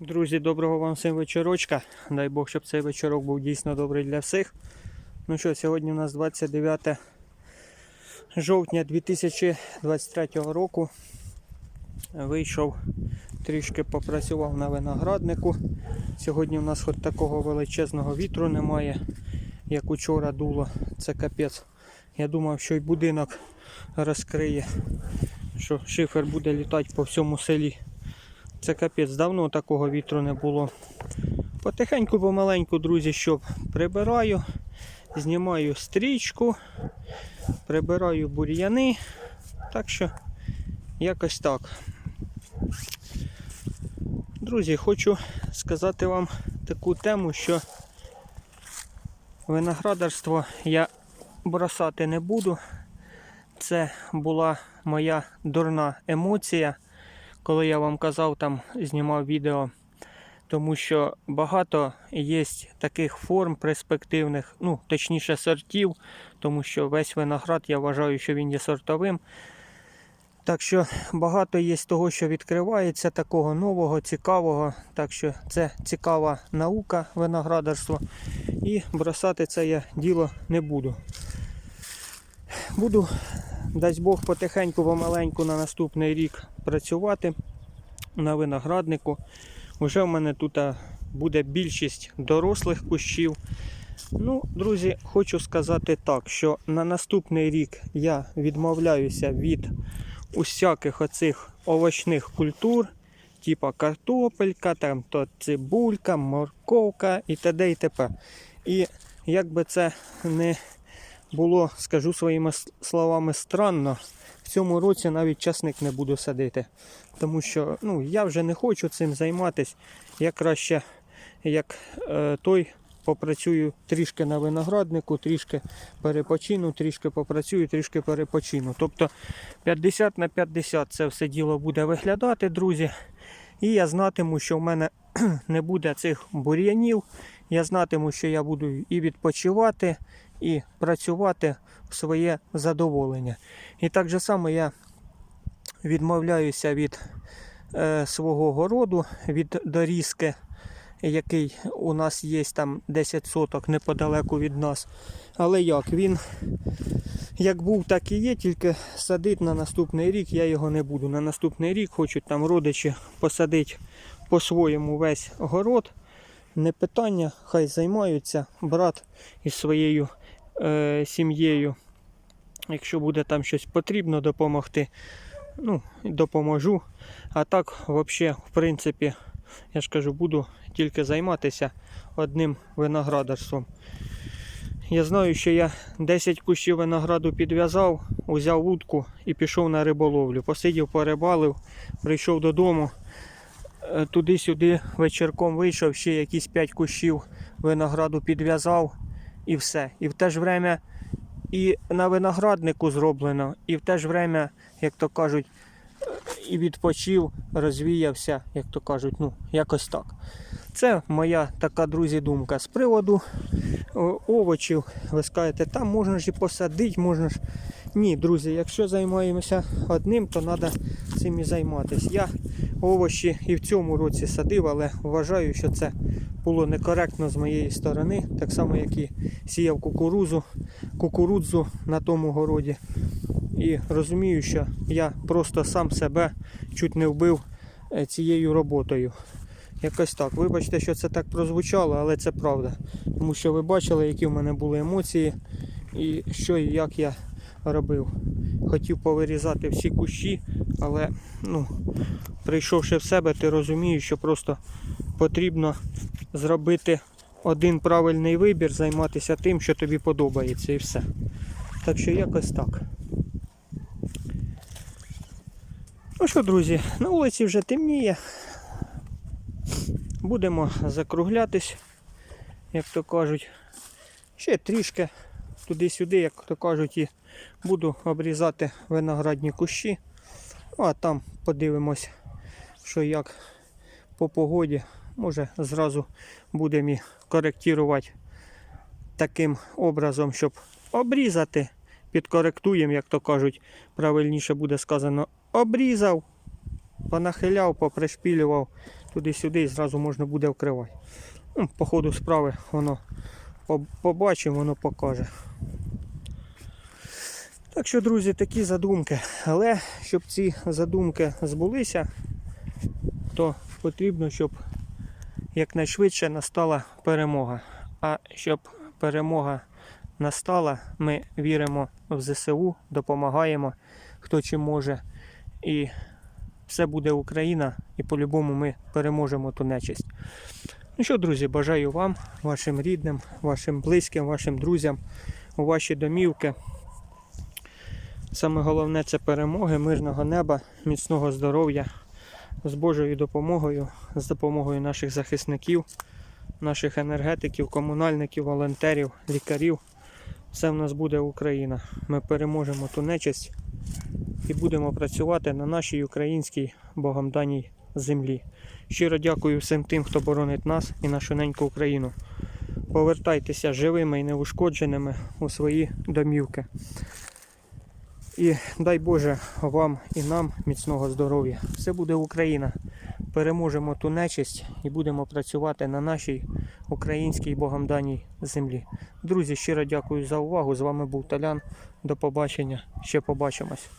Друзі, доброго вам всім вечорочка. Дай Бог, щоб цей вечорок був дійсно добрий для всіх. Ну що, сьогодні у нас 29 жовтня 2023 року. Вийшов, трішки попрацював на винограднику. Сьогодні у нас хоч такого величезного вітру немає, як учора дуло. Це капець. Я думав, що й будинок розкриє, що шифер буде літати по всьому селі. Це капець, давно такого вітру не було. Потихеньку, помаленьку, друзі, що прибираю, знімаю стрічку, прибираю бур'яни. Так що якось так. Друзі, хочу сказати вам таку тему, що виноградарство я бросати не буду. Це була моя дурна емоція коли я вам казав, там знімав відео, тому що багато є таких форм перспективних, ну, точніше сортів, тому що весь виноград я вважаю, що він є сортовим. Так що багато є того, що відкривається, такого нового, цікавого. Так що це цікава наука виноградарства. І бросати це я діло не буду. Буду дасть Бог потихеньку помаленьку на наступний рік працювати на винограднику. Уже в мене тут буде більшість дорослих кущів. Ну, друзі, хочу сказати так, що на наступний рік я відмовляюся від усяких оцих овочних культур, типа картопелька, там то цибулька, морковка і т.д. і т.п. І як би це не було, скажу своїми словами, странно. В цьому році навіть часник не буду садити. Тому що ну, я вже не хочу цим займатися. Я краще, як е, той, попрацюю трішки на винограднику, трішки перепочину, трішки попрацюю, трішки перепочину. Тобто 50 на 50 це все діло буде виглядати, друзі. І я знатиму, що в мене не буде цих бур'янів. Я знатиму, що я буду і відпочивати, і працювати в своє задоволення. І так же само я відмовляюся від е, свого городу, від дорізки, який у нас є там 10 соток неподалеку від нас. Але як він як був, так і є, тільки садити на наступний рік я його не буду. На наступний рік хочуть там родичі посадити по-своєму весь город. Не питання, хай займаються брат із своєю е, сім'єю. Якщо буде там щось потрібно допомогти, ну, допоможу. А так, взагалі, в принципі, я ж кажу, буду тільки займатися одним виноградарством. Я знаю, що я 10 кущів винограду підв'язав, узяв вудку і пішов на риболовлю. Посидів, порибалив, прийшов додому. е, Туди-сюди вечірком вийшов, ще якісь 5 кущів винограду підв'язав і все. І в те ж время і на винограднику зроблено, і в те ж время, як то кажуть, і відпочив, розвіявся, як то кажуть, ну, якось так. Це моя така, друзі, думка з приводу овочів. Ви скажете, там можна ж і посадити, можна ж. Ні, друзі, якщо займаємося одним, то треба цим і займатися. Я овочі і в цьому році садив, але вважаю, що це було некоректно з моєї сторони, так само, як і сіяв кукурузу, кукурудзу на тому городі. І розумію, що я просто сам себе чуть не вбив е, цією роботою. Якось так. Вибачте, що це так прозвучало, але це правда. Тому що ви бачили, які в мене були емоції і що і як я робив. Хотів повирізати всі кущі, але ну, прийшовши в себе, ти розумієш, що просто потрібно зробити один правильний вибір, займатися тим, що тобі подобається, і все. Так що якось так. Ну що, друзі, на вулиці вже темніє. Будемо закруглятись, як то кажуть. Ще трішки туди-сюди, як то кажуть, і буду обрізати виноградні кущі. Ну, а там подивимось, що як по погоді. Може зразу будемо і коректувати таким образом, щоб обрізати, підкоректуємо, як то кажуть, правильніше буде сказано, обрізав понахиляв, попришпілював туди-сюди і зразу можна буде вкривати. Ну, по ходу справи воно побачимо, воно покаже. Так що, друзі, такі задумки. Але щоб ці задумки збулися, то потрібно, щоб якнайшвидше настала перемога. А щоб перемога настала, ми віримо в ЗСУ, допомагаємо, хто чим може. І все буде Україна, і по-любому ми переможемо ту нечисть. Ну що, друзі, бажаю вам, вашим рідним, вашим близьким, вашим друзям, у ваші домівки. Саме головне це перемоги, мирного неба, міцного здоров'я з Божою допомогою, з допомогою наших захисників, наших енергетиків, комунальників, волонтерів, лікарів. Все в нас буде Україна. Ми переможемо ту нечисть і будемо працювати на нашій українській Богом даній землі. Щиро дякую всім тим, хто боронить нас і нашу неньку Україну. Повертайтеся живими і неушкодженими у свої домівки. І дай Боже вам і нам міцного здоров'я. Все буде Україна. Переможемо ту нечисть і будемо працювати на нашій українській Богом даній землі. Друзі, щиро дякую за увагу. З вами був Талян. До побачення. Ще побачимось.